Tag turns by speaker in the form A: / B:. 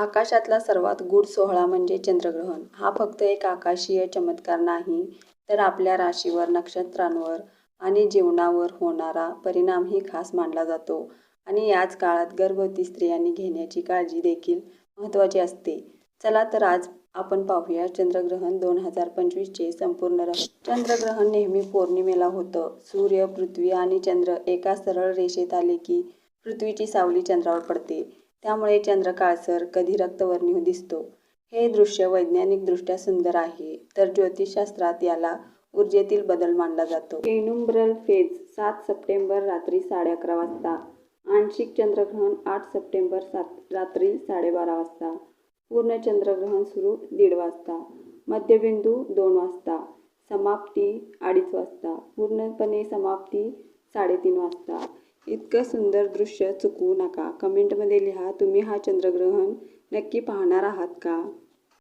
A: आकाशातला सर्वात गूढ सोहळा म्हणजे चंद्रग्रहण. हा फक्त एक आकाशीय चमत्कार नाही, तर आपल्या राशीवर, नक्षत्रांवर आणि जीवनावर होणारा परिणामही खास मानला जातो. आणि याच काळात गर्भवती स्त्रियांनी घेण्याची काळजी देखील महत्त्वाची असते. चला तर आज आपण पाहूया चंद्रग्रहण दोन हजार पंचवीसचे संपूर्ण रहस्य. चंद्रग्रहण नेहमी पौर्णिमेला होतं. सूर्य, पृथ्वी आणि चंद्र एका सरळ रेषेत आले की पृथ्वीची सावली चंद्रावर पडते. त्यामुळे चंद्र काळसर, कधी रक्तवर्णीय दिसतो. हे दृश्य वैज्ञानिकदृष्ट्या सुंदर आहे, तर ज्योतिषशास्त्रात याला ऊर्जेतील बदल मानला जातो. एनुम्ब्रल फेज सात सप्टेंबर रात्री साडे अकरा वाजता. आंशिक चंद्रग्रहण आठ सप्टेंबर सात रात्री साडेबारा वाजता. पूर्ण चंद्रग्रहण सुरू दीड वाजता. मध्यबिंदू दोन वाजता. समाप्ती अडीच वाजता. पूर्णपणे समाप्ती साडेतीन वाजता. इतकं सुंदर दृश्य चुकवू नका. कमेंटमध्ये लिहा तुम्ही हा चंद्रग्रहण नक्की पाहणार आहात का?